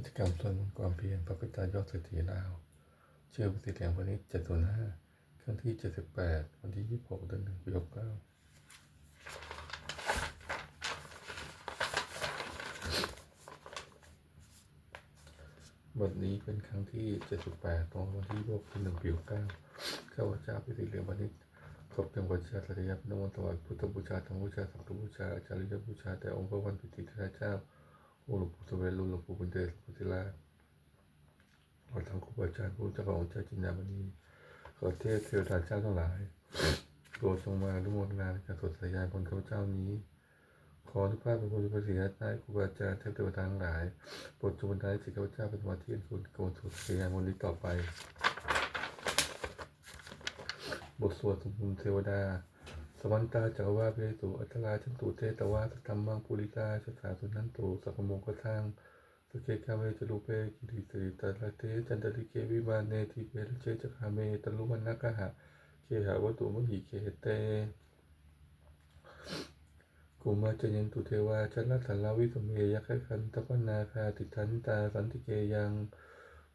กิจกรรมส่วนความเพียรพระพิตายอดเศรษฐีลาว เชื่อพระสิทธิ์แห่งวันนี้เจ็ดศูนห้าครั้งที่เจ็ดสิบแปดวันที่ยี่สิบหกเดือนหนึ่งปีหกเก้าบทนี้เป็นครั้งที่เจ็ดสิบแปดตรงวันที่หกเดือนหนึ่งปีหกเก้าข้าพเจ้าพิสิทธิ์เหลืองวันนี้ครบเป็นบูชาสริยพนมถวายพุทธบูชาธรรมบูชาสังฆบูชาอาจาริยบูชาแต่องค์พระวันปิติเทระเจ้า โอ้หลวงปู่สเวรุหลวงปู่บุญเดชหลวงปู่ศิลาขอทางครูบาอาจารย์ผู้เจ้าของเจ้าจินดามณีขอเทพเทวดาเจ้าทั้งหลายโปรดทรงมาดุโมทนาการสวดสายานบนข้าพเจ้านี้ ขออนุภาพเป็นบุญประสิทธิ์ได้ครูบาอาจารย์เทพเทวดาทั้งหลายโปรดจงบันดาลให้สิทธิข้าพเจ้าเป็นสมาธิอันสูงโกนสวดสายานบนนี้ต่อไป บทสวดสมบูรณ์เทวดา สวันตาจักรวาเปตุอัตราชันตุเทตวาสตัมมังปุริตาชะสาสุนันตุสัพโมกทังสเกกาเวจรูเปกิริสิริตาลเทจันตริเกวิมาเนทิเปรเชจคาเมตลุวันนักหะเคหะวัตุมุหิเคเตกุมาจยันตุเทวาชันลัตถลาวิสเมยักขันตปนาคาติทันตาสันติเกยัง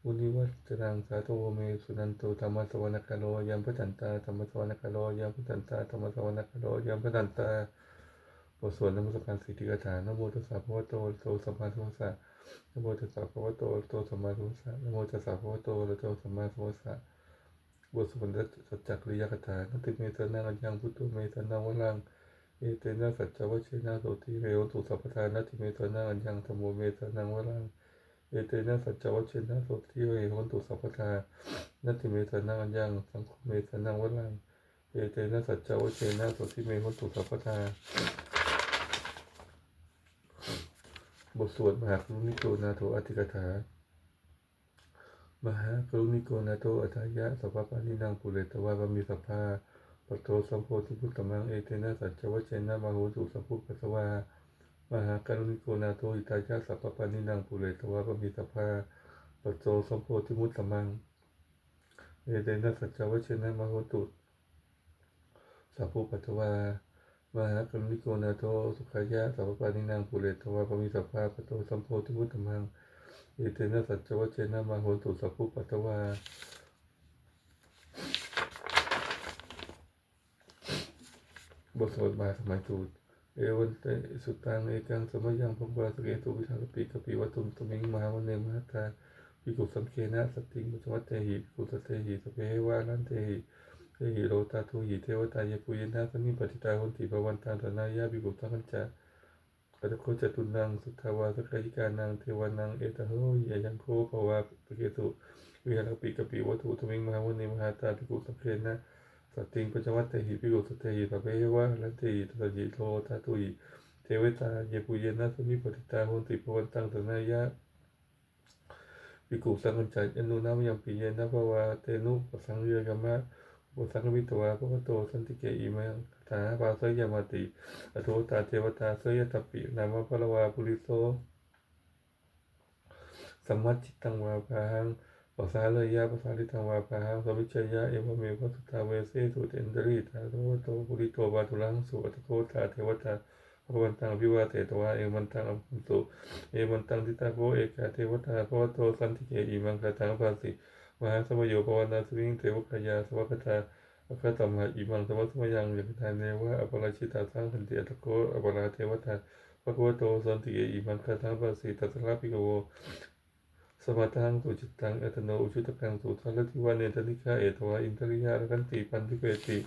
อุนิวัจนังสาโตเมสุนันโตธรรมสวนคโลยัมพจันตาธรรมสวนคโลยัมพจันตาธรรมสวนคโลยัมพจันตาบทสวดนมัสการสิทธิกถานโมตัสสะภะวโตโตสัมมาสัมพุทธัสสะนโมตัสสะภะวโตโตสัมมาสัมพุทธัสสะนโมตัสสะภะวโตโตสัมมาสัมพุทธัสสะบทสวดสัจจกริยกถานัตติเมตนังอัญญังพุทโธเมตนังวลังเอเตนะสัจจวัชเชนะโสติเรวตุสัพพทานัตติเมตนังอัญญังธรรมโมเมตนังวลัง เอเตนะสัจจวัชเชนะโสติเอวหนตุสัพพทานัตติเมตนังอัญญังสังคเมตนังวลังเอเตนะสัจจวัชเชนะโสติเมหนตุสัพพทาบทสวดมหากรุณิโกนาโทอธิกถามหากรุณิโกนาโทอัฏฐายะสัพพานินางปุเรตวาบามีสัพพาปโตสัมโพธิพุตตมังเอเตนะสัจจวัชเชนะมโหตุสัพพุปัสสวา มหากรุณิโกนาโทอิตายะสัพพปานินางปุเรตวาบามีสัพพาปตโตสัมโพธิมุตตมังเอเตนะสัจจวัชเชนะมโหตุสัพพุปัสสวามหากรุณิโกนาโทสุขายะสัพพปานินางปุเรตวาปมิสัพพาปโตสัมโพธิมุตตมังเอเตนะสัจจวัชเชนะมโหตุสัพพุปัตวาบทสวดมาสมัยตูด เอวันเตสุตังเอกังสมัยยังพบวาสเกตุวิชาปีกปีวัตุมตุมิงมหาวันเนมหาตาปิกุสังเคนะสติงมุจวัตเตหิปิกุสเตหิสเปวานันเตหิเตหิโรตาทุหิเทวตายปุยนะสมิปฏิตาหุนติภวันตาตนายาปิกุสังคัญจะกัตโคจตุนังสุทาวาสกายิกานังเทวานังเอตโหยยังโคภาวาปเกตุวิหารปิกปีวัตุตุมิงมหาวันเนมหาตาปิกุสังเคนะ สติงปัจจวัตเตหิปิโกสเตหิปะเปวะลันเตหิตตะยิโลทาตุหิเทวตาเยปุเยนะสมิปฏิตาโหติภวันตังตนายะปิกุสังกัญจายนุนามยังปิเยนะภาวาเตนุปสังเยกามะบุสังวิตวาภวโตสันติเกอิมังคาปาเสยามาติอโทตาเทวตาเสยตปินามะพะละวาปุริโสสัมมัจจิตังวาภาหัง ภาษาเลยยะภาษาลิทังวาปะหังสวิจยะเอวเมวสุตาเวเสสุเตนดริตาโตโตปุริโตบาตุลังสุอัตโตตาเทวตาภวันตังวิวาเตตวาเอมันตังอัมพุตุเอมันตังทิตาโกเอกาเทวตาภวโตสันติเกอิมังคาตังภาสิมหาสมโยภวนาสวิงเทวกายาสวัคตาอคตมหาอิมังสมัสมยังยพิทานเนวะอปราชิตาสังขันติอัตโกอปราเทวตาภควโตสันติเกอิมังคาตังภาสิตัสระปิกโว สมาทังสุจิตตังเอตโนอุชุตกังสุทัลทิวาเนตนิกาเอตวาอินทริยารกันติปันทิเปติ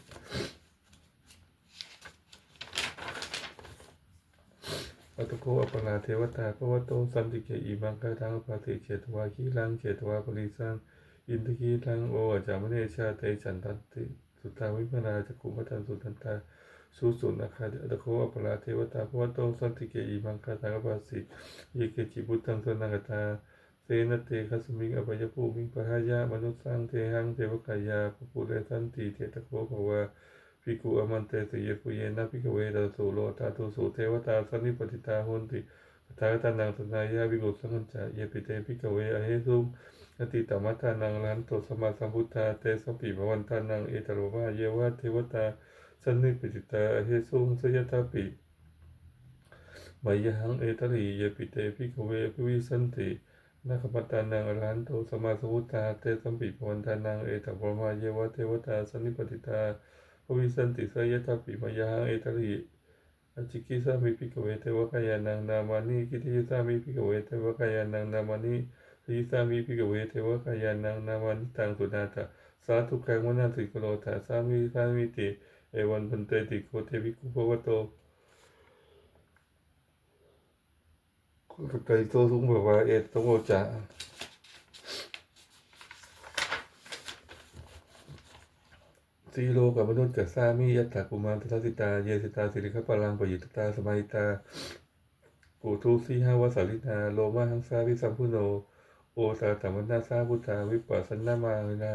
อัตโกอัปนาเทวตาภวโตสันติเกอิมังคาทังปาติเจตวาคีลังเจตวาปริสังอินทกีทังโออาจามเนชาเตฉันตันติสุตาวิมนาจักุมัตันสุตันตาสุสุนาคาอัตโกอัปนาเทวตาภวโตสันติเกอิมังคาทังปาสิเยเกจิบุตังสนังกตา เตนะเตคัสมิงอภัยภูมิปะหายามนุษย์สสังเทหังเทวกายาปปุเรสันติเทตโคภวะภิกขุอมันเตสเยปุเยนะภิกขเวดาสุโลตาตุสุเทวตาสันนิปติตาโหนติปทาตานังตนายาวิกุสังจาเยปิเตภิกขเวอเหสุงนติตมัตตานังลันโตสมาสัมพุทธาเตสปิภวันตานังเอตโรวาเยวะเทวตาสันนิปติตาอเหสุงสยตาปิมายหังเอตรีเยปิเตภิกขเวภิวิสันติ นาคปัตานังอรหันโตสมาสมุทธาเตสัมปิภวันทานังเอตปรมาเยวะเทวตาสันนิปติตาภวิสันติสยทัพปิมายาเอตริอจิกิสามิภิกเวเทวกายานังนามานิกิติสามิภิกเวเทวกายานังนามานิทิสามิภิกเวเทวกายานังนามานิตังสุนาตะสาธุกังวนาสิกโลตาสามิสามิติเอวันพันเตติโกเทวิกุภวโต ไก่ตัวสูงแบบว่าเอ็ดต้องโอจะสีโลกับม นุษย์กับสามียัตถากุมารทัสสิตาเยสิตาสิริขปาลังปยิตตาสมัยตาปูทุสีหาวสาลินาโลมาหังสาวิสัมพุโนโอตาธรรมนาสาพุทธาวิปัสสนามาเนา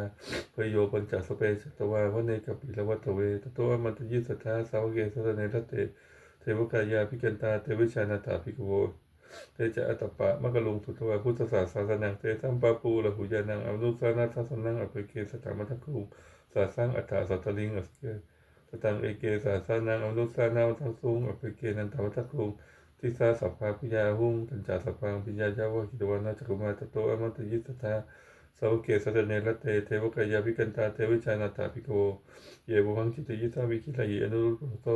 พโยปัญจสเปชตวาวเนกัปิลวัตเวตโตอมันตยิสัทธาสาวเกสรเนรเตเทวกายาพิกันตาเทวิชานาตาภิกขโว เตจะอัตปะมะกะลุงสุทวาพุทธศาสนานังเตสัมปาปูละหุยานังอนุสานาทัสนังอภิเกสตามัทคุงสาสังอัตถาสัตตลิงอสเกสตังเอเกสาสานังอนุสานาทัสสุงอภิเกนันตมัทคุงทิสาสัพพาปิยาหุงตัญจาสัพพังปิยายาวะกิตวานาจักรุมาตโตอมัตยิสตาสาวเกสตเนรเตเทวกายาภิกันตาเทวิชานาตาภิกโวเยบุหังจิตยิสาวิคิลายอนุรุตโต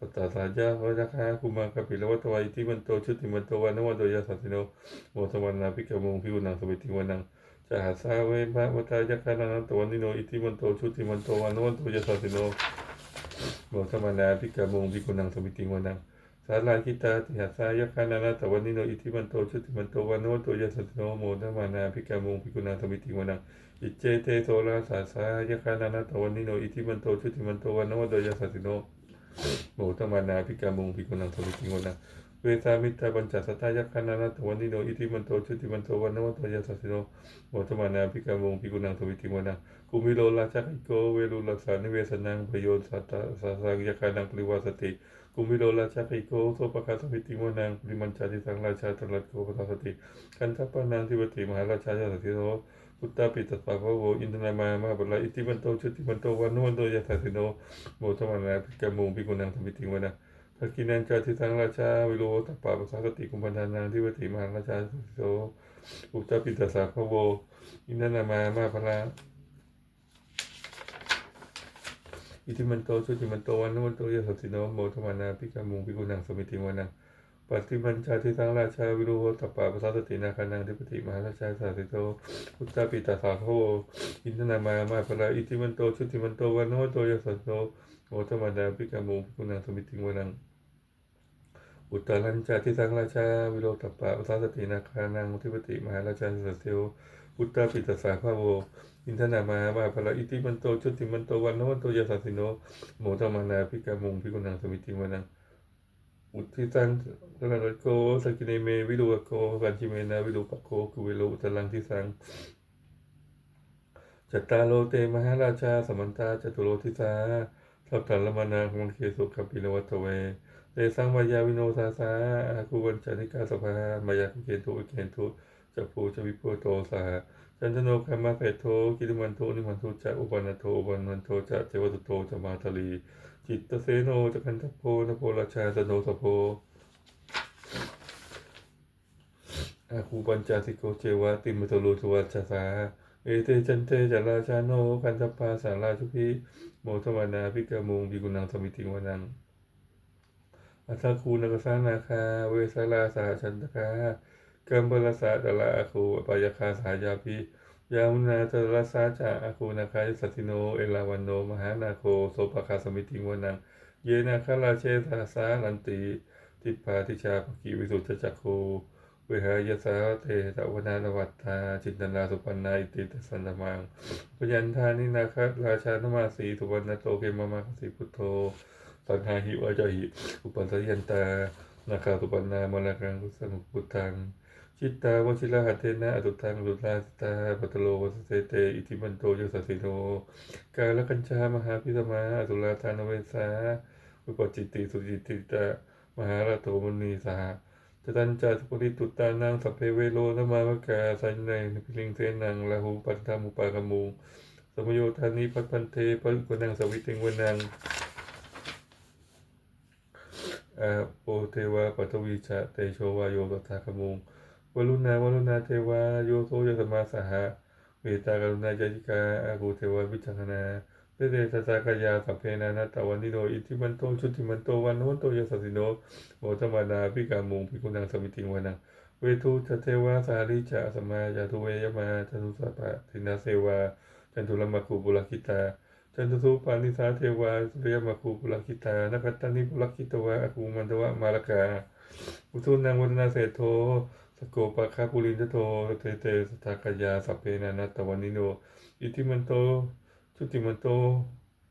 สัตาสาจาพระจักขาคุมาคปิลวัตวายที่มันโตชุติมันโตวันนวันโดยาสัตติโนโมสวรรณาภิกขมงพิวนังสมิติวันังจหาสาเวพระวัตายกขานันตวันนิโนอิติมันโตชุติมันโตวันนวันโดยาสัตติโนโมสวรรณาภิกขมงพิกุนังสมิติวันังสาราคิตาติหาสายกขานันตวันนิโนอิติมันโตชุติมันโตวันนวันโดยาสัตติโนโมสวรรณาภิกขมงพิกุนังสมิติวันังอิเจเตโสราสาสายกขานันตวันนิโนอิติมันโตชุติมันโตวันนวันโยสัตโน โมตมานาพิกามุงพิกุนังสมิติงวนะเวสามิตาปัญจสัตตายักขานานาตวันนิโนอิติมันโตชุติมันโตวันนวันโตยาสัสสิโนโมตมานาพิกามุงพิกุนังสมิติงวนะกุมิโลราชาคิโกเวลุลักษานิเวสนังประโยชน์สัตตาสัสังยักขานังปริวาสติกุมิโลราชาคิโกโสปะคาสมิติงวนังปริมันจาติสังราชาตรัสโกปทาสติกันทัปปานังทิวติมหาราชาญาสติโน พุทธาปิตัสสะภะโวอินทนามามาบลาอิติมันโตชุติมันโตวันนวันโตยาสัสสิโนโมตมานาพิกามุงพิกุนังสมิติวนะทักกินันจาทิสังราชาวิโรตปปาปสาสติกุมพันธานังทิวติมหาราชาสุโสอุตตปิตาสาภโวอินนานามามาพละอิทิมันโตสุติมันโตวันนวันโตยสัสสิโนโมทมานาพิกามุงพิกุนังสมิติวนัง ปฏิมันจาทิสังราชาวิโรตปะปาปสาสตินาคานังทิวติมหาราชาสัสสิโตอุตตปิตาสาโวอินนานามามาพละอิทิมันโตสุติมันโตวันนวันโตยสัสสิโนโมทมดาพิกามุงพิกุณังสมิติงวนังอุตตรัญจาทิสังราชาวิโรตปะปะสาสตินาคานังทิปติมหาราชาสัสเทวอุตตาปิตสาภาโวอินทนามามาภละอิติมันโตชุติมันโตวันโนวันโตยสัสสิโนโมทมานาพิกามุงพิกุณังสมิติงวนัง อุทิตังตระโกสกิเนเมวิโรโกปัญจิเมนาวิโรปโกกุเวโรอุตลังทิสังจัตตาโลเตมหาราชาสมันตาจตุโรทิสาสัพพันละมานาของเคสุขปิลวัตเวเตสังมายาวิโนทาสาอาคุวันจานิกาสภามายาคุเกนโทเกนโทจัปูจวิปุโตสาจันทโนคามาเพโทกิริมันโทนิมันโทจะอุปันโทอุปันมันโทจะเจวัตโตจะมาทลี จิตตเสโนจะกันทโพนโพราชาสโนสโพอาคูปัญจสิโกเจวะติมตโลทวัชสาเอเตจันเตจาราชาโนคันทปาสาราชุพิโมทวานาพิกามุงบิกุนังสมิติวานังอัตถคูนกสานาคา เวสาลาสาชันตคากัมบลสาดลาอาคูปายคาสายาพิ ยามุนาตรสาจาอาคูนาคาสัติโน เอลาวันโน มหานาโคโสปคาสมิติวานัง เยนาคาราเชตาสาลันติทิพาทิชาภกิวิสุทธจักโคเวหายสาเทตวนานวัตตาจินตนาสุปันนาอิติตสันตมังปยันทานินาคราชานมาสีสุวรรณโตเกมมาคสิพุทโธสังหาหิวาจหิ อุปันสยันตานาคาสุปันนามลกังกุสนุพุทธัง จิตตาวชิระหัตเทนะอตุตังดุลาสตาปัตโลวัสเตเตอิทิมันโตยสัสิโนกาลกัญชามหาพิสมาอตุลาทานเวสาวิปจิตติสุจิตติตมหาราโตมุนีสหจตัญจาสุปริตุตานังสัพเพเวโลนมาวกาสัญในพิลิงเทนังลาหูปันธามุปากามูสมโยธานิพัพันเทปักุนังสวิติงวนังอโปเทวาปัตวีชะเตโชวาโยกถาคมุง วรุณาวรุณาเทวาโยโสยสมาสหะเวตากรุณาจจิกาอากูเทวาวิจังนาเตเตสัสกายาสัพเพนานาตวันนิโนอิทิมันโตชุติมันโตวันโนโตยสัสิโนโมตมานาพิกามุงพิกุณังสมิติงวานังเวทุจเทวาสาริจะสมมาจาตุเวยมาจันทุสัพพะทินาเสวาจันทุลมาคูบุลคิตาจันทุสุปานิสาเทวาสุริยมาคูปุลคิตานกัตตานิปุลคิตวะอาคูมันตวะมาลกาอุทุนังวัฒนาเศโท สโกปะคาปุรินทโทเตเตสทากายาสัพเพนานัตตวันนิโน อิทิมันโตชุติมันโต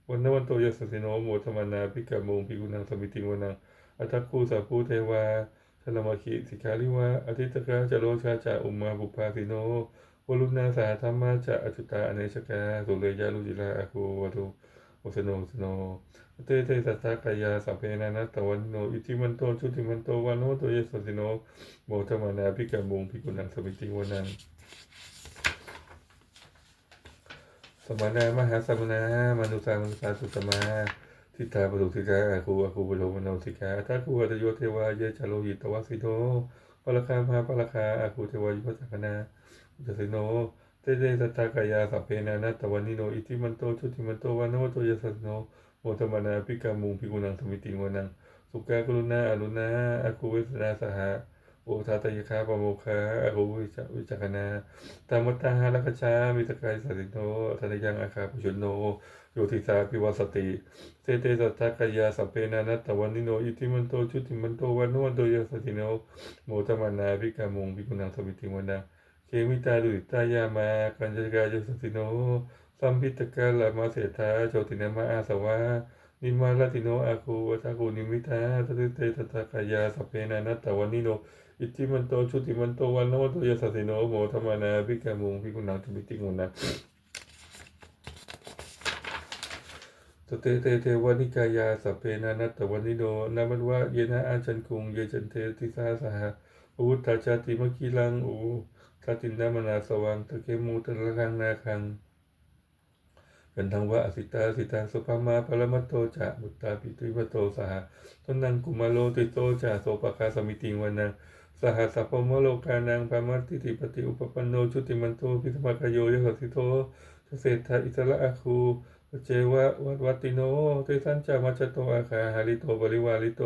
วันนวันโตยัสสิโนโมทมานาพิกามุงพิกุนังสมิติงวนังอัตคูสัพพุเทวาชลมาคิสิกาลิวะอธิตกาจโรชาจาอุมาบุปาสิโนวรุณาสาธรรมาจะอจุตาอเนชกาสุเลยาลุจิลาอาคูวัตุวสโนสโน เตเตสัตตกายาสัพเพนานัตตวันโนอิทิมันโตชุติมันโตวันโนโตเยสสิโนโมทมานาพิกามุงพิกุนังสมิติวนังสมานามหาสมนามนุสามนุสาสุตมาทิฏฐาปตุสิกาอาคูอาคูปโลมโนสิกาทัคคูอัตโยเทวาเยจาโลหิตวสิโนปะละคามาปะละคาอาคูเทวายุปจักนายสโนเตเตสัตตกายาสัพเพนานัตตวันนิโนอิติมันโตชุติมันโตวันโนโตยสสิโน โมตมนาพิกามุงพิกุนังสมิติงวนัง สุกากรุณาอรุณาอาคูวิสนาสหะโอทาตยคาปโมคาอาคูวิจวิจักนาตามมตตาหาลักชามิตกายสัติโนทนยังอาคาปุชนโนโยติสาปิวัสติ เตเตสัตตากายาสัพเพนานัตตวันนิโนอิติมันโตชุติมันโตวันโนโตยสติโนโมตมานาพิกามุงพิกุนังสมิติงวนังเคมิตาดุริตายามากัญจกายสติโน สัมพิตกาลามาเสธาโจตินมาอาสวานิมาลติโนอาคูวัตาคูนิมิตาตติเตตตากายาสเพนานัตตวันนิโน อิติมันโตชุติมันโตวันโนโตยสติโนโมธรรมานาภิกามุงภิกุณังตุมิติกุณังสเตเตเทวานิกายาสเพนานัตตวันนิโนนามันวะเยนะอาจันคุงเยจันเทติสาสหะอุตตาชาติมะกีลังอูทัตินนามนาสว่างตะเกมูตะละคังนาคัง กันทังวะอสิตาสิตังสุภามาปรมัตโตจะบุตตาปิตุวโตสหตนังกุมาโลติโตจะโสปคาสมิติงวันังสหสัพพมโลกานังปามัตติติปฏิอุปปันโนชุติมันโตพิธมากโยยสสิโตเกษตรอิสระอาคูเจวะวัดวัติโนเตสันจามัจโตอาคาหาริโตบริวาริโต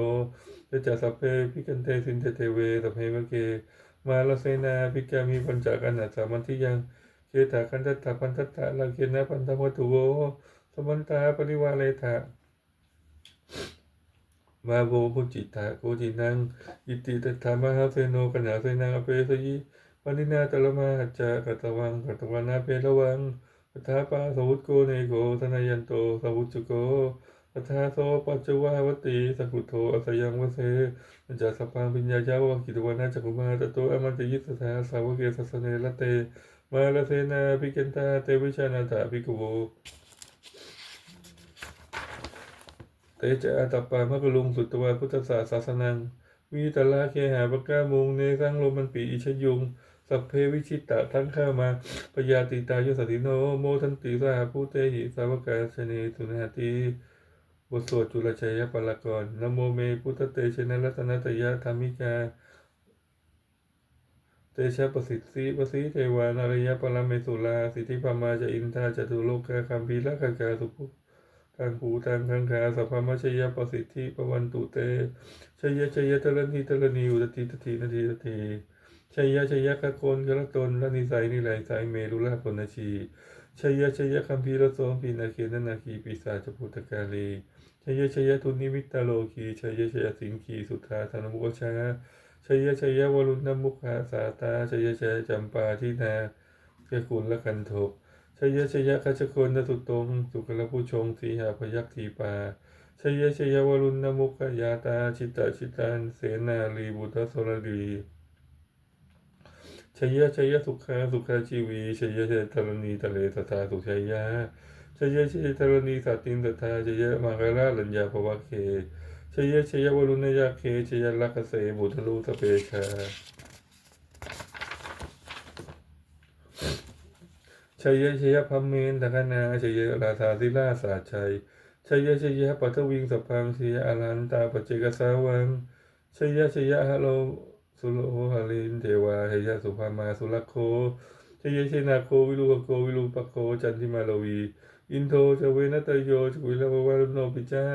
เตจัสเพพิกันเตสินเตเทเวสพเพมเก มาลเสนาพิกามีปัญจกันหัสสามันที่ยัง เกตาคันตตาพันตตะลาเกนะพันธวัตุโวสมันตาปริวาเลทะมาโบพุจิตาโกจินังอิติตถามหาเสโนกันหาเสนาอเปสยิปนินาตละมาหัจจากตวังกตวานาเประวังปทาปาสวุตโกเนโกธนายันโตสวุจุโกปทาโสปัจจวาวติสักุโทอสยังวเสปัญจสัพพังปิญญาจาวกิตวานาจักุมาตโตอมันติยิสถาสาวกเกสสเนละเต มาลเสนาภิกันตาเตวิชานาถาภิกขโวเตจะอาตปามะกลุงสุตวาพุทธศาสสนังวิตลาเคหาปกามุงเนสังโลมันปีอิชยุง สัพเพวิชิตะทั้งข้ามาปยาติตายสติโนโมทันติสาภูเตหิสาวกาชเนสุนาติบทสวดจุลชัยปรากรนโมเมพุทธเตชนะรัตนตยะธรรมิกา เตชะประสิทธิประสิเทวานารยปรเมสุลาสิทธิพมาจะอินทาจตุโลกาคัมพีละกากาสุภุทางหูทางคังคาสัพพมชยประสิทธิปวันตุเตชยชยตระนีตระนีอุตติตตินาทีตติชยชยกะโกนกระตนละนิสัยนิไหลสายเมรุลาปนชีชยชยคัมพีระโสมพีนาเกนนาคีปิสาจพุทธกาลีชยชยทุนิมิตาโลกีชยชยสิงคีสุทธาธนมุกชา ชยชยวรุณมุขาสาตาชยชยจำปาทินาเกกุลละกันโทชยชยคัจโคนนสุตงสุกลผู้ชงสีหาพยักทีปาชยชยวรุณมุขยาตาชิตาชิตันเสนาลีบุตรสรดีชยชยสุขาสุขาชีวีชยชยธรณีทะเลตาสุชยาชยชยธรณีสตินตถาชยมังคลาลัญญาภวะเค ชยชยวรุณยาเคชยลักเสบุตรูสเปชาชยชยพัมเมนตะคนาชยราธาธิราสาชัยชยชยปัทวิงสพังชยอรันตาปเจกสาวังชยชยฮะโลโสสุโลหาลินเทวาเฮยะสุภามาสุรโคชยชนาโควิรุปโควิรุปโคจันทิมาลวี อินโทจะเวนัตโยจุวิลาวารุโนปิจา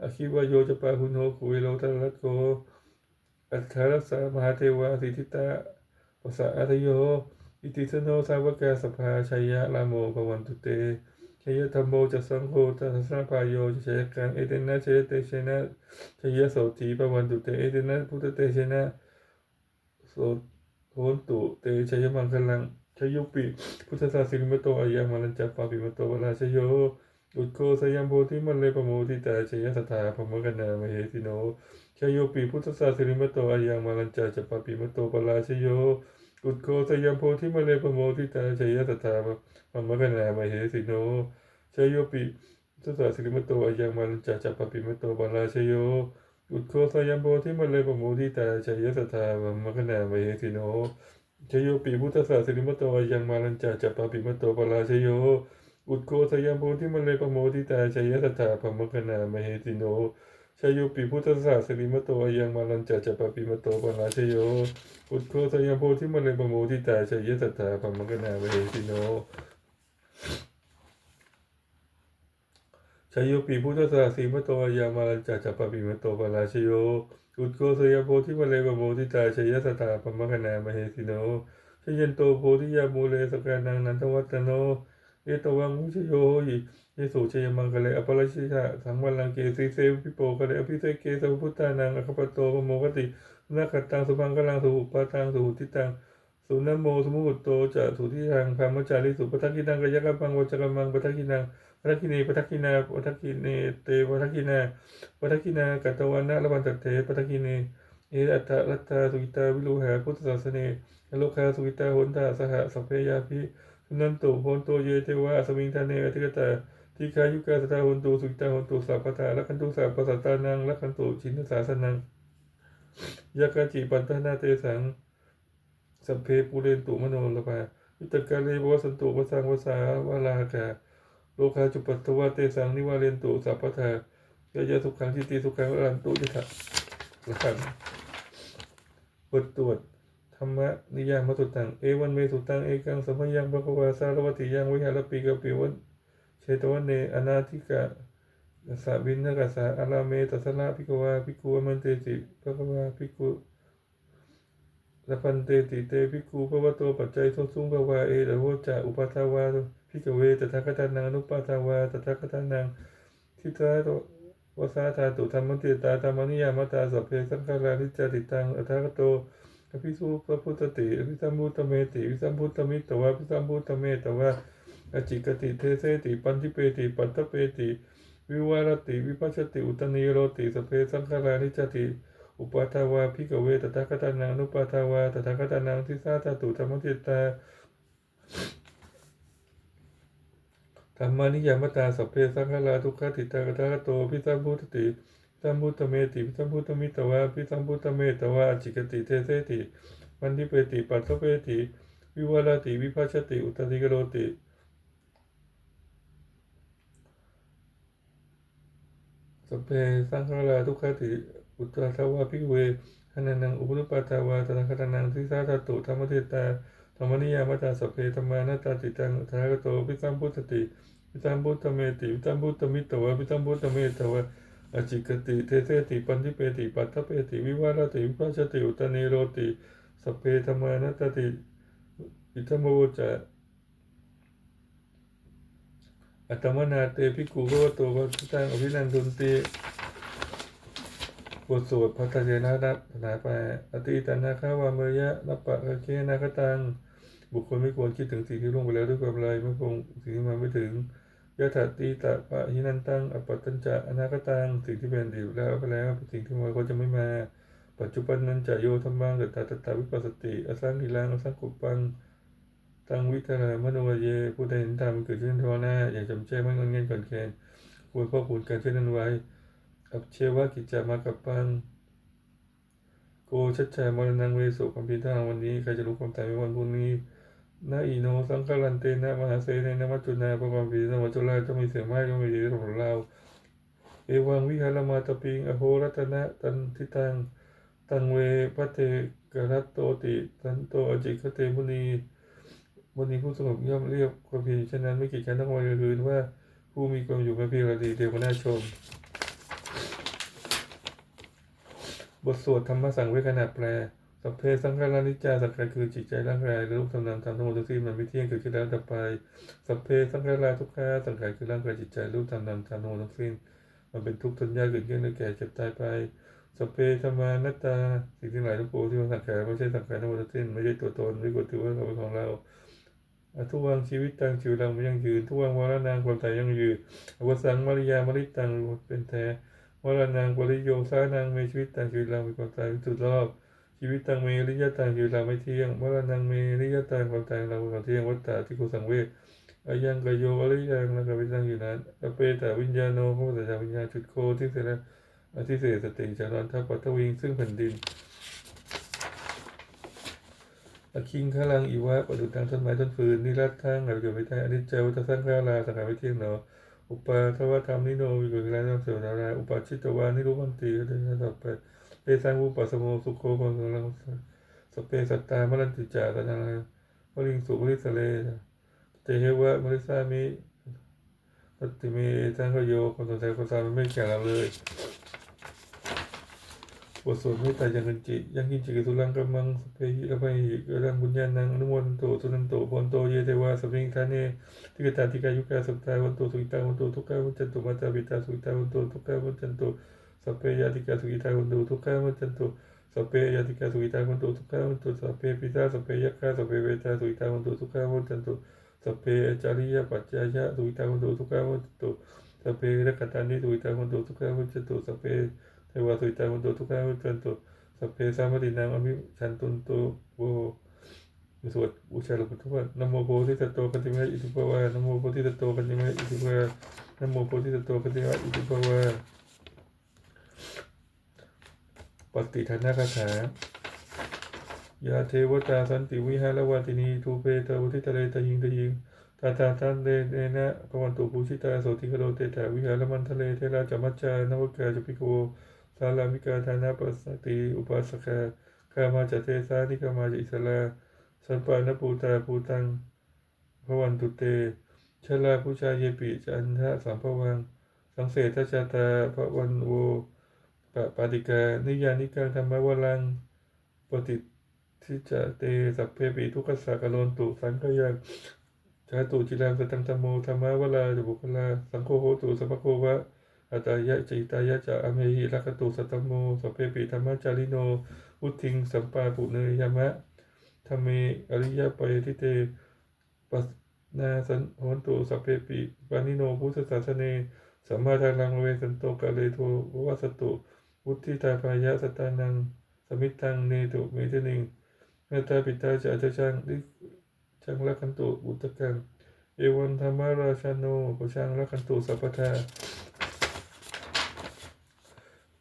อคิวโยจะปาหุนโหคุวิโลทัรัตโก อัฏฐรัสามหาเทวาสิทิตาปสะอัตโย อิติสโนสาวกาสภาชัยยะลามโมภวันตุเตชยธรรมโมจะสังโฆตัสสะพายโยจะชยกังเอเตนะชยเตชนะชยโสตีภวันตุเตเอเตนะพุทธเตชนะโสโหนตุเตชยมังคลังชยุปิพุทธศาสิริมโตอายังมาลัญจัปปาปิมโตวราชโย อุตโกสยามโพธิมันเลปโมทิตาชยสถาพมกนามเหติโนชโยปิพุทธศาสิริมโตอายังมาลัญจัปปปิมโตปราชโย อุตโกสยามโพธิมะเลปโมทิตาชัยตถามัมะกนามเหสิโนชยโยปิทุสสะสิริมโตอายังมันจัจัปปิมโตบาลาชโย อุตโกสยามโพธิมะเลปโมทิตาชัยตถามัมะกนามเหสิโนชยโยปิพุทธศาสิริมโตอายังมันจัจัปปิมโตบาลาชโย อุตโกสยามโพธิมะเลปโมทิตาชัยตถามัมกนามเหสิโนชายุปิพุทธศาสนิมโตยังมาลันจัจปปิมโตปนาชโยอุตโคสยามโพธิมะเลปโมทิตาชัยสัตตาปัมกนาเวสิโนชายุปิพุทธศาสีมโตยังมาลันจัจปปิมโตปนาชโยอุตโคสยามโพธิมะเลปโมทิตาชยสัตาปมกนาเวสิโนชยันโตโพธิยามูเลสกานังนันทวัตโน เอตวังมุชโยหิเยสุเชยมังกะเลอปราชิตาสังวัลังเกสีเซวิโปกะเลอภิเสเกสัพพุทธานังอคปโตปโมกตินาคตังสุพังกลังสุหุปาตังสุหุติตังสุนโมสมุตโตจะสุทิทังพามจาริสุปทักกินังกยกปังวจกมังปทักกินังปทักกิเนปทักกินาปทักกิเนเตปทักกินาปทักกินากัตวันนะละวันตเตปทักกิเนเออัตตะรัตตาสุกิตาวิโลหะพุทธศาสเนโลคาสุกิตาโหนตาสหสัพเพยาภิ นันตุโหนโตเยเทวะสมิงทานเนอธิกตาทิคายุกาสตาโหนตุสุกิตาโหนตุสัพพตาลักขันตุสัพพสัตตานังลักขันตุชินสาสนังยากาจิปันตนาเตสังสัพเพปุเรนตุมโนลภาวิตกาเลบวสันตุวสังวสาวาลากาโลคาจุปัตตวะเตสังนิวาเรนตุสัพพทายายาสุขังทิติสุขังอรันตุยิทะละขันบทตรวจ รรมะนิยามสุตัง เอวันเมสุตัง เอกังสัมพยังภควาสารวติยังวิหารปีกปิวัตเชตวันเนอนาธิกะสสะวินนกัสสะอาราเมตัสสะภิกขวาภิกขุมันเตติภควาภิกขุละพันเตติเตภิกขุภวโตปัจจัยทุสุงภวาเอตโหจะอุปาทาวาภิกขเวตถาคตานังอนุปาทาวาตถาคตานังทิตาตวสาธาตุธรรมติตาธรรมนิยามตาสัพเพสังขารานิจติตังอัฏฐกโต อภิสุพระพุทธติอภิสัมพุทธเมติอภิสัมพุทธมิตรตวะอภิสัมพุทธเมตวะอจิกติเทเสติปันทิเปติปัตตเปติ วิวารติวิปัสสติอุตนิโรติสเพสังขารานิจติอุปาทาวาพิกเวตถาคตานังนุปาทาวาตถาคตานังทิสาตตุธรรมติตตาธรรมานิยามตาสัพเพสังขาราทุกขติตากตาโตพิสัมพุทธติ พิสัมพุทธเมติพิสัมพุทธมิตวะพิสัมพุทธเมตวะจิกติเทเสติมันทิเปติปัตตเปติ วิวารติวิภัชติ อุตติกโรติสัพเพสังขาราทุกขติอุตตรทวาภิกเวหนนังอุปนุปาทาวาตถาคตนังทิสาตตุธรรมเทตาธรรมนิยามตาสัพเพธรรมานาตาติตังทากโตพิสัมพุทธติพิสัมพุทธเมติพิสัมพุทธมิตวะพิสัมพุทธเมตวะ อจิกติเทเสติปันทิเปติปัตถเปติวิวารติวิปัสสติอุตเนโรติสเพธรรมานัตติอิธรรมโวจะอัตมนาเตภิกขุโกโตวัตตังอภินันทุนติบทสวดพัทเจนะนับนาไปอติตนาคาวามยะนับปะกะเคนาคตัง บุคคลไม่ควรคิดถึงสิ่งที่ล่วงไปแล้วด้วยความไรไม่คงสิ่งที่มาไม่ถึง ยะถาตีตะปะหินันตังอปปตัญจะอนาคตังสิ่งที่เป็นอยู่แล้วไปแล้วสิ่งที่มาก็จะไม่มา ปัจจุบันนั้นจะโยธรรมังกัตตาตตาวิปัสสติอสังกิลังอสังกุปังตังวิทารามโนวเยผู้ใดเห็นธรรมเกิดขึ้นทวหน้าอย่างจำแจ้งไม่งอนเงียนก่อนแคนควรพ่อคูณการเช่วยนั้นไว้ อับเชวะกิจจามากับปังโกชัดชามรณังเวสุความพิธางวันนี้ใครจะรู้ความตายในวันพรุ่งนี้ นาอีโนสังฆลันเตนะมหาเสนนะมัจจุนาปะความปีนวัจจุลาจะมีเสียงไม้ก็มีดีของเรา เอวังวิหารมาตปิงอโหรัตนะตันทิตัง ตังเวพระเตกรัตโตติสันโตอจิคเตมุนีมุนีผู้สงบย่อมเรียกความเพียรฉะนั้นไม่กีดกันทั้งวันกลางคืนว่าผู้มีความอยู่กับเพียงระดีเดียวมาน่าชม บทสวดธรรมสังเวคขณะแปล สัพเพสังขารานิจจาสังขารคือจิตใจร่างกายรูปธรรมนามธรรมทั้งหมดทั้งสิ้นมันไม่เที่ยงเกิดขึ้นแล้วดับไปสัพเพสังขาราทุกขาสังขารคือร่างกายจิตใจรูปธรรมนามธรรมทั้งหมดทั้งสิ้น มันเป็นทุกข์ทนยากเกิดขึ้นและแก่เจ็บตายไปสัพเพธรรมานัตตาสิ่งที่หลายทั้งปวงที่มันสังขารไม่ใช่สังขารทั้งหมดทั้งสิ้นไม่ใช่ตัวตนไม่กดถือว่าเราเป็นของเราอทุวังชีวิตตังชีวิตเราไม่ยั่งยืนทุวังวรนางความตายยั่งยืนอวสังมริยามริตังเป็นแท้วรนางปริโยสานางมีชีวิตตังชีวิตเรามีความตายเป็นสุดรอบ ชีวิตตังเมริยตังชีวิตเราไม่เที่ยงวรนังเมริยตังความตายเราความเที่ยงวัฏฏะที่กุสังเวชอายังกโยอริยังแล้วก็ไปตั้งอยู่นั้นอเปตวิญญาโนพระพุทธเจ้าวิญญาจุดโคที่เสร็จแล้วอธิเสสติจารอนทัปัทวิงซึ่งแผ่นดินอคิงขลังอีวะประดุจทางต้นไม้ต้นฟืนนิรัตทั้งหลับอยู่ไม่ได้อนิจเจวัตสังขาราสังขารไม่เที่ยงเนาะอุปาทวธรรมนิโนวิกุลแล้วน้ำเสวนาราอุปาชิตวานิรุปันติก็ได้ต่อไป เตสังอุปัสสโมสุโคภะลังสเปสัตตามรันติจาตนาลวลิงสุริสเลเตเหวะมริสามิปฏิเมตังกโยคนสนใจคนสามันไม่แก่เราเลยบทสวดไม่ตายยังกินจิยังกินจิกสุรังกัมมังสเปหิระไมหิกรังบุญญาณังอนุโมทนโตสุนันโตพนโตเยเทวาสัพพิงทานเนทิกตาทิกายุกาสัพตาวันโตสุกิตาวันโตทุกขาวันจันตุมาตาปิตาสุกิตาวันโตทุกขาวันจันตุ สัพเพยาติกาสุกิตาวันโตทุกขาวันจันตุสัพเพยาติกาสุกิตาวันโตทุกขาวันตุสัพเพปิตาสัพเพยัคฆาสัพเพเวตาสุกิตาวันโตทุกขาวันจันตุสัพเพจาริยปัจจายะสุกิตาวันโตทุกขาวันจันตุสัพเพรักตันนิสุกิตาวันโตทุกขาวันจันตุสัพเพเทวสุกิตาวันโตทุกขาวันจันตุสัพเพสามตินางอมิชันตุนโตโวสวดบูชาหลวงปู่ทวดนโมโพธิสัตว์โตปฏิเมอิติภวานโมโพธิสัตว์โตปฏิเมอิติภวานโมโพธิสัตว์โตปฏิเมอิติภวา ปฏิทานาคาถายาเทวตาสันติวิหารวาตินีทูเปเตวุทิตะเลตะยิงตะยิงตาตาตันเดเนนะพวันตุภูชิตาโสติคโรเตตาวิหารมันทะเลเทราจามัจจานวกาจปิโกสารามิกาธานาปัสสติอุปาสกาคามาจเตสานิกามาจอิสลาสันปานปูตาปูตังพระวันตุเตชลาผู้ชายเยปิจันทะสามพวังสังเสทชาตาพระวันโว ปปาติกานิยานิกังธรรมวลังปฏิทิจะเตสัพเพปิทุกขสากโลนตุสังขยังชาตุจิรังสตังธรรมโมธรรมวลาจุบุคลาสังโฆโหตุสัพพะโควะอัตายะจิตายะจะอเมหิลักตุสัตตมโมสัพเพปิธรรมจาริโนอุทิงสัมปาปุเนยมะธรรมเมอริยปยทิเตปัสนาสันโหนตุสัพเพปิปานิโนพุทธศาสเนสัมมาทารังเวสันโตกาเลโทวัสตุ วุฒิตาภายะสตานัง สมิตังเนตุเมตนิงเมตตาปิตาจะจะจังดิจังละคันตุบุตกัง เอวันธรรมาราชาโนปุชังละคันตุสัพพทา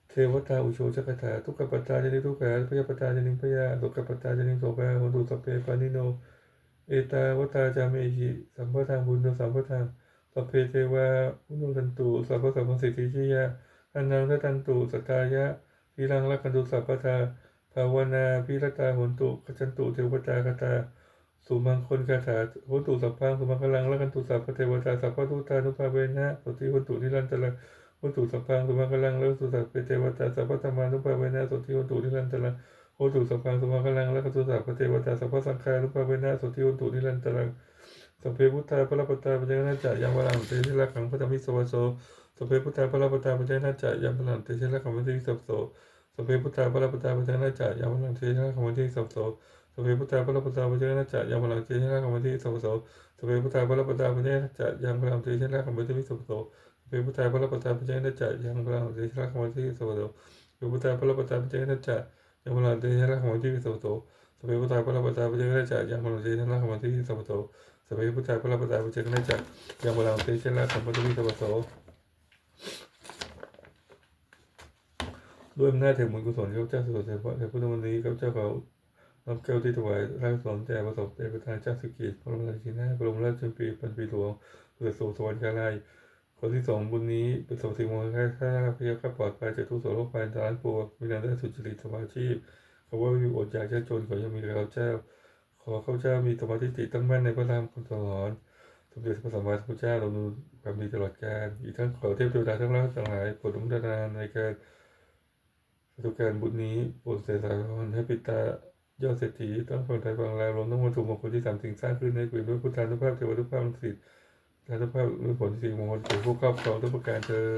เทวตาอุโชจกถาทุกขปตาจนิทุกขาพยาปตาจนิพยาโสกปตาจนิโสกาโหตุสพเพปานิโน เอตาวตาจามเอหิสัมปทางบุญโนสัมปทางสพเพเทวาอุโนตันตุสัพพสัมปสิทธิชิยา อันนังทัตันตุสตายะพิรังลักขันตุสัพพทาภาวนาพิรตาหนตุขจันตุเทวตาคตาสุมังคลคาถาหนตุสัพพังสุมังคลังลักขันตุสัพพเทวตาสัพพทุตานุภาเวนะสุติหนตุนิรันตระวัตถุสัพพังสุมังคลังแล้วสุสัพพเทวตาสัพพธรรมานุภาเวนะสุทธิวัตถุนิรันตรังวัตถุสัพพังสุมังคลังแล้วสุสัพพเทวตาสัพพสังฆานุภาเวนะสุทธิวัตถุนิรันตรังสัพเพพุทธาพระปตาปัญญาณายังวรังเตชิละขังพระธรรมิสวโส สเพพุทธาพระปตาปัญญาณาจะยังพลังเตชิละขังพระธรรมิสวโสสเพพุทธาพระปตาปัญญาณาจะยังพลังเตชิละขังพระธรรมิสวโสสเพพุทธาพระปตาปัญญาณาจะยังพลังเตชิละขังพระธรรมิสวโสสเพพุทธาพระปตาปัญญาณาจะยังพลังเตชิละขังพระธรรมิสวโสเวพุทธาพระปตาปัจจนัจจะยังพลังเดชะขมที่สวัสดิ์เวพุทธาพระปตาปัจจนัจจะยังพลังเดชะขมที่สวัสดิ์สเวพุทธาพระปตาปัจจนัจจะยังพลังเดชะขมที่สวัสดิ์สเวพุทธาพระปตาปัจจนัจจะยังพลังเดชะขมที่สวัส ด้วยอำนาจแห่งบุญกุศลข้าพเจ้าสุดเฉพาะในพุทธวันนี้ข้าพเจ้าเขอน้อมแก้วที่ถวายร่างสนแด่ประสบเป็นประธานเจ้าสุกิจพระบรมราชินีนาถบรมราชชนปีพันปีหลวงเพื่อสู่สวรรคาลัยขคนที่ส่งบุญนี้ป็นสมสิ่งมงคลให้ข้าพยาข้าปลอดภัยจากทุกโศกโรคภัยร้านปวงมีรายได้สุจริตสมาชีพเขอว่าไม่มีอดอยากยากจนขอยังมีเราเจ้า ขอข้าพเจ้ามีสมาธิจิตตั้งมั่นในพระธรรมคำสอน สมเด็จพระสัมมาสัมพุทธเจ้าเราดูความดีตลอดกาลอีกทั้งขอเทพเทวดาทั้งหลายทั้งหลายโปรดอนุโมทนในการสาธุการบุญนี้โปรดเสด็จสารนให้ปิตายอดเศรษฐีต้องฟังไทยฟังลาวรวมทั้งวัตถุมงคลที่สามสิ่งสร้างขึ้นในกลุ่มด้วยพุทธานุภาพเทวานุภาพสิทธิการทุภาพมีผลสิ่งมงคลแก่ผู้ครอบครองทุกประการเธอ